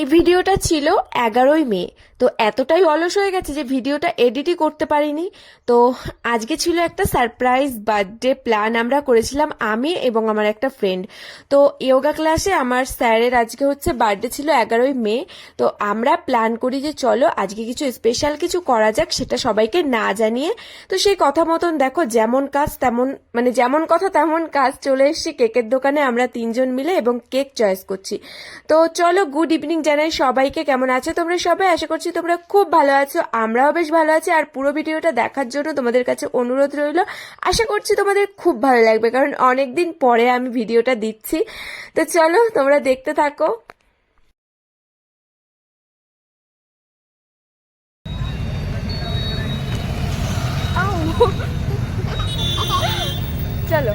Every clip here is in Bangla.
এই ভিডিওটা ছিল এগারোই মে, তো এতটাই অলস হয়ে গেছে যে ভিডিওটা এডিটই করতে পারিনি। তো আজকে ছিল একটা সারপ্রাইজ বার্থডে প্ল্যান আমরা করেছিলাম আমি এবং আমার একটা ফ্রেন্ড। তো যোগা ক্লাসে আমার স্যারের আজকে হচ্ছে বার্থডে ছিল এগারোই মে, তো আমরা প্ল্যান করি যে চলো আজকে কিছু স্পেশাল কিছু করা যাক, সেটা সবাইকে না জানিয়ে। তো সেই কথা মতন দেখো যেমন কাজ তেমন মানে যেমন কথা তেমন কাজ চলে এসেছি। কেকের দোকানে আমরা তিনজন মিলে এবং কেক চয়েস করছি। তো চলো গুড ইভিনিং জানাই সবাইকে কেমন আছো তোমরা সবাই? আশা করছি তোমরা খুব ভালো আছো, আমরাও বেশ ভালো আছি। আর পুরো ভিডিওটা দেখার জন্য তোমাদের কাছে অনুরোধ রইল, আশা করছি তোমাদের খুব ভালো লাগবে, কারণ অনেকদিন পরে আমি ভিডিওটা দিচ্ছি। তো চলো, তোমরা দেখতে থাকো। চলো।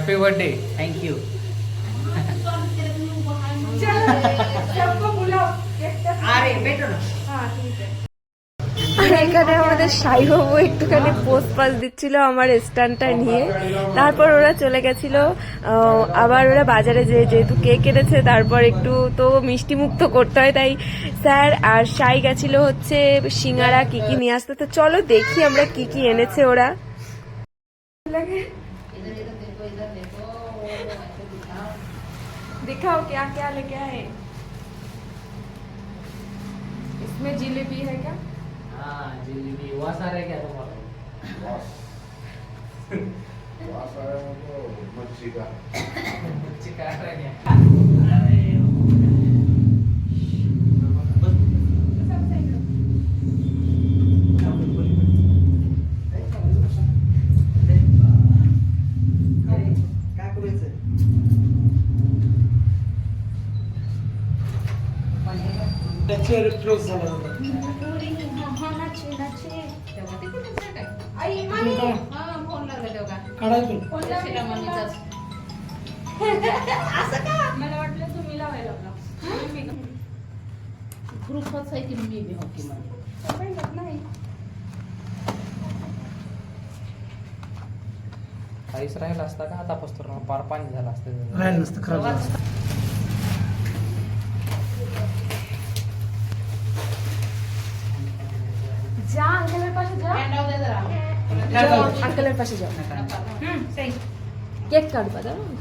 हॅपी बर्थडे थैंक यू चलो सबको बुलाओ अरे बैठो ना हाँ ठीक है আর এখানে আমাদের সাই বাবু একটুখানি পোস্ট পাস দিচ্ছিল আমার স্ট্যান্ডটা নিয়ে তারপর ওরা চলে গেছিল আহ, আবার ওরা বাজারে যে যেহেতু কেক এনেছে তারপর একটু তো মিষ্টি মুক্ত করতে হয় তাই স্যার আর সাই গেছিল হচ্ছে সিঙ্গারা কি কি নিয়ে আসতে তো চলো দেখি আমরা কি কি এনেছে ওরা दिखाओ क्या क्या लेके आए? इसमें जिलेबी है क्या? हाँ जिलेबी। वास सारे क्या है क्या तुम्हारा मच्छी का मच्छी का। मच्छी। है त्याच्यावर क्लोज झाला होता. मला वाटलं तुम्ही लावायला आहे की मी हॉकी मध्ये नाही. काहीच राहिला असता का? आता पार पाणी झालं असतं. राहिलं नसतं खरं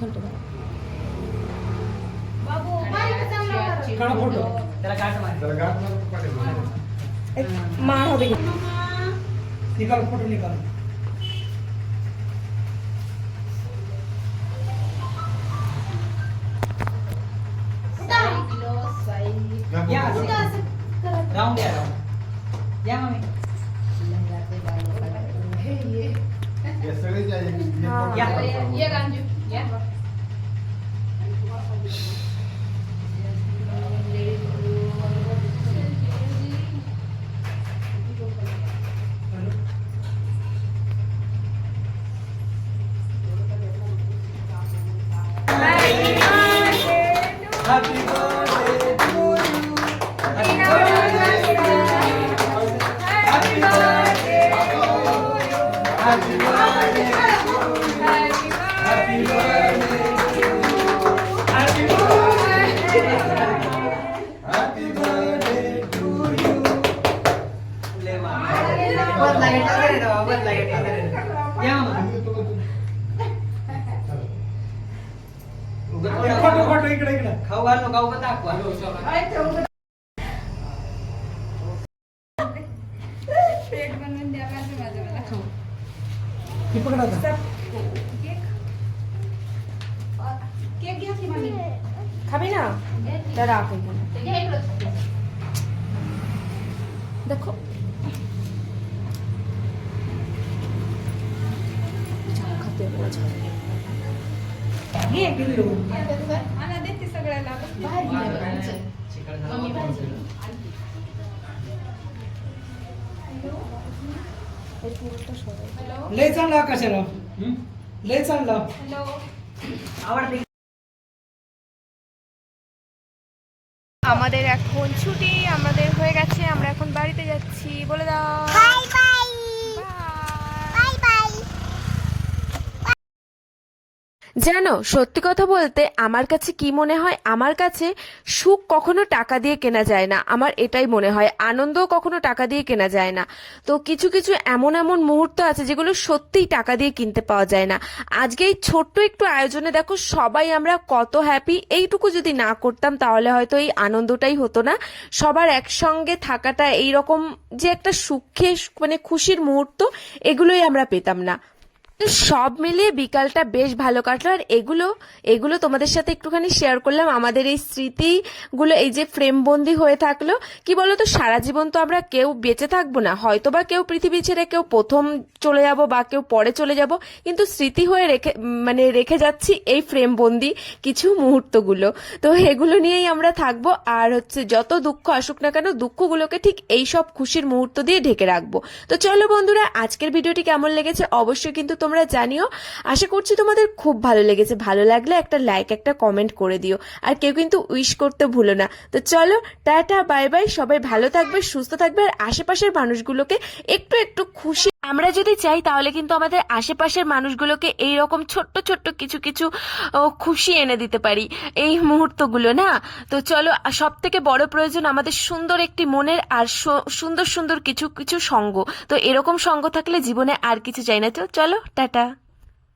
घंटे बाबू बारीक काढा फोटो. तेरा काट मार जरा गाठ मार पाठीमागे. माळ হবে निकाल फोटो निकाल किलो साई या गाठ मार. राऊंड ये। ये सगळे जे आहे हाँ। ये रांजू या. इकडे इकडे. इकडे खाऊ घाल नका उगा दाखवा. काय ते उगा पेट बनवून द्या माझं माझं मला खाऊ. हे पकडा आता. केक. केक घ्या की मम्मी? खाबी ना. जरा आप घ्या इकडं. देखो. चहा खाते, बोला चहा. घे एक किलो. हा, बघ. चल. मम्मी बाहेर गेली. लय चांगला कशाला लय चांगला आवडते আমাদের এখন ছুটি আমাদের হয়ে গেছে আমরা এখন বাড়িতে যাচ্ছি বলে দাও জানো, সত্যি কথা বলতে আমার কাছে কি মনে হয়, আমার কাছে সুখ কখনো টাকা দিয়ে কেনা যায় না। আমার এটাই মনে হয়, আনন্দও কখনো টাকা দিয়ে কেনা যায় না। তো কিছু কিছু এমন এমন মুহূর্ত আছে যেগুলো সত্যিই টাকা দিয়ে কিনতে পাওয়া যায় না। আজকে এই ছোট্ট একটু আয়োজনে দেখো, সবাই আমরা কত হ্যাপি এইটুকু যদি না করতাম তাহলে হয়তো এই আনন্দটাই হতো না। সবার একসঙ্গে থাকাটা এইরকম যে একটা সুখে মানে খুশির মুহূর্ত, এগুলোই আমরা পেতাম না। সব মিলিয়ে বিকালটা বেশ ভালো কাটলো। আর এগুলো এগুলো তোমাদের সাথে একটুখানি শেয়ার করলাম। আমাদের এই স্মৃতিগুলো, এই যে ফ্রেমবন্দি হয়ে থাকল, কি বলতো, সারা জীবন তো আমরা কেউ বেঁচে থাকব না। হয়তো বা কেউ পৃথিবী ছেড়ে কেউ প্রথম চলে যাব বা কেউ পরে চলে যাব, কিন্তু স্মৃতি হয়ে রেখে মানে রেখে যাচ্ছি এই ফ্রেমবন্দি কিছু মুহূর্তগুলো। তো এগুলো নিয়েই আমরা থাকব। আর হচ্ছে যত দুঃখ আসুক না কেন, দুঃখগুলোকে ঠিক এই সব খুশির মুহূর্ত দিয়ে ঢেকে রাখব। তো চলো বন্ধুরা, আজকের ভিডিওটি কেমন লেগেছে অবশ্যই কিন্তু তোমরা জানিও। আশা করছি তোমাদের খুব ভালো লেগেছে। ভালো লাগলে একটা লাইক একটা কমেন্ট করে দিও। আর কেউ কিন্তু উইশ করতে ভুলো না। তো চলো, টাটা বাই বাই সবাই ভালো থাকবে, সুস্থ থাকবে। আর আশেপাশের মানুষগুলোকে একটু একটু খুশি আমরা যদি চাই, তাহলে কিন্তু আমাদের আশেপাশের মানুষগুলোকে এই রকম ছোট্ট ছোট্ট কিছু কিছু খুশি এনে দিতে পারি। এই মুহূর্তগুলো, না? তো চলো সব থেকে বড় প্রয়োজন আমাদের সুন্দর একটি মনের আর সুন্দর সুন্দর কিছু কিছু সঙ্গ। তো এরকম সঙ্গ থাকলে জীবনে আর কিছু চাই না। তো চলো, টাটা।